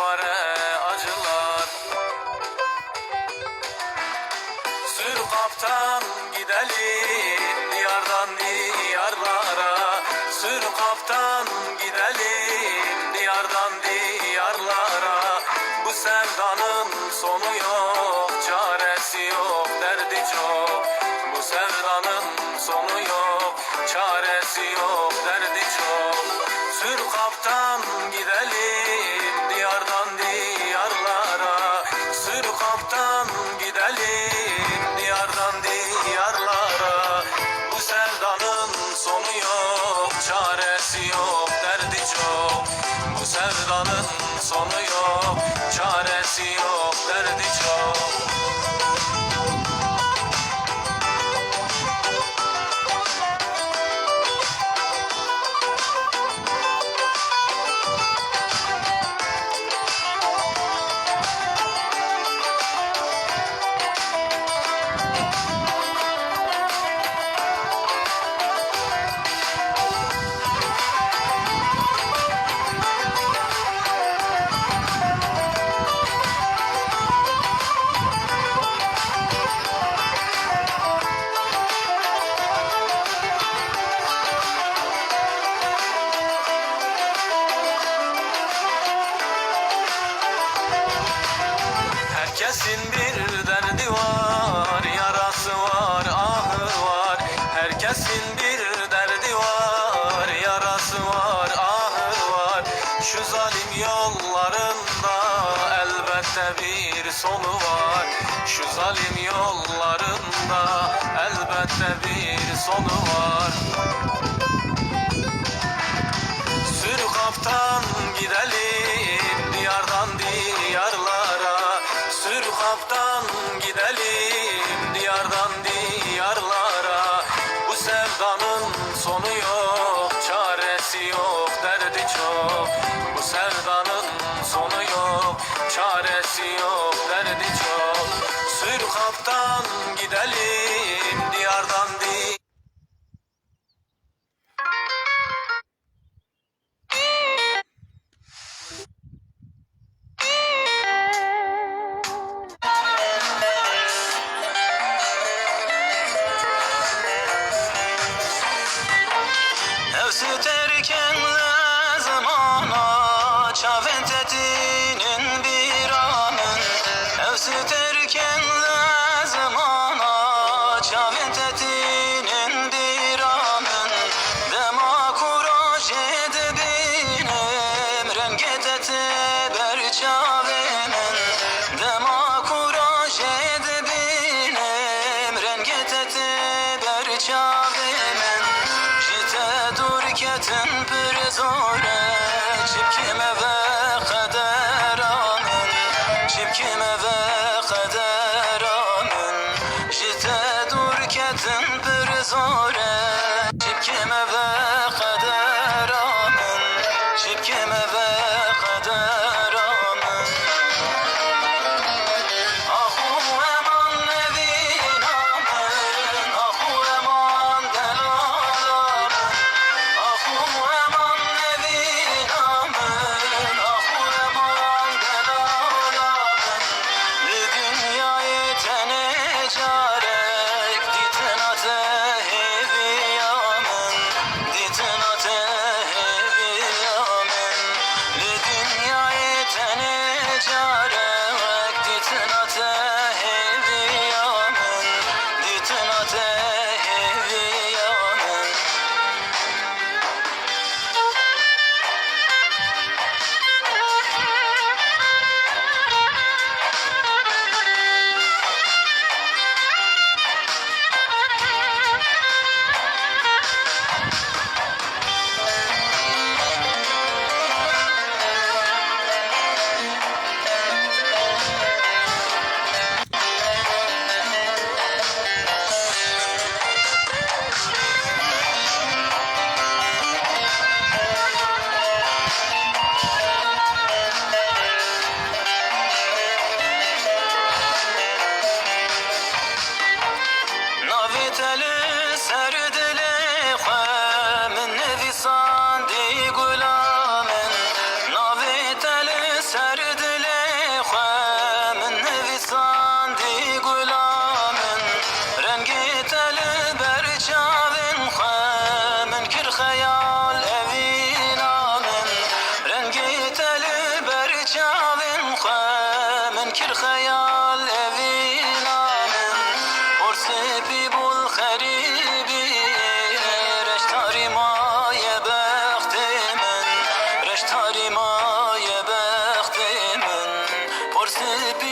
fare acılar. Sür kaptan gidelim diyardan diyarlara. Sür kaptan gidelim diyardan diyarlara. Bu sevdanın sonu yok çaresi yok derdi çok. Bu sevdanın sonu yok çaresi yok Herkesin bir derdi var, yarası var, ahı var. Şu zalim yollarında elbette bir sonu var. Şu zalim yollarında elbette bir sonu var. Sür kaptan gidelim diyardan diyarlara Sür kaptan gidelim Nefsi terkenle zamana Çavent etinin bir anın Nefsi terkenle zamana Çavent Çipkime ve kader anın Jite dur ketin bir zore. Çipkime ve kader anın Çipkime ve fikir hayal evinanın Orsebi bul haribi Reştarima yebehtimin Reştarima yebehtimin Orsebi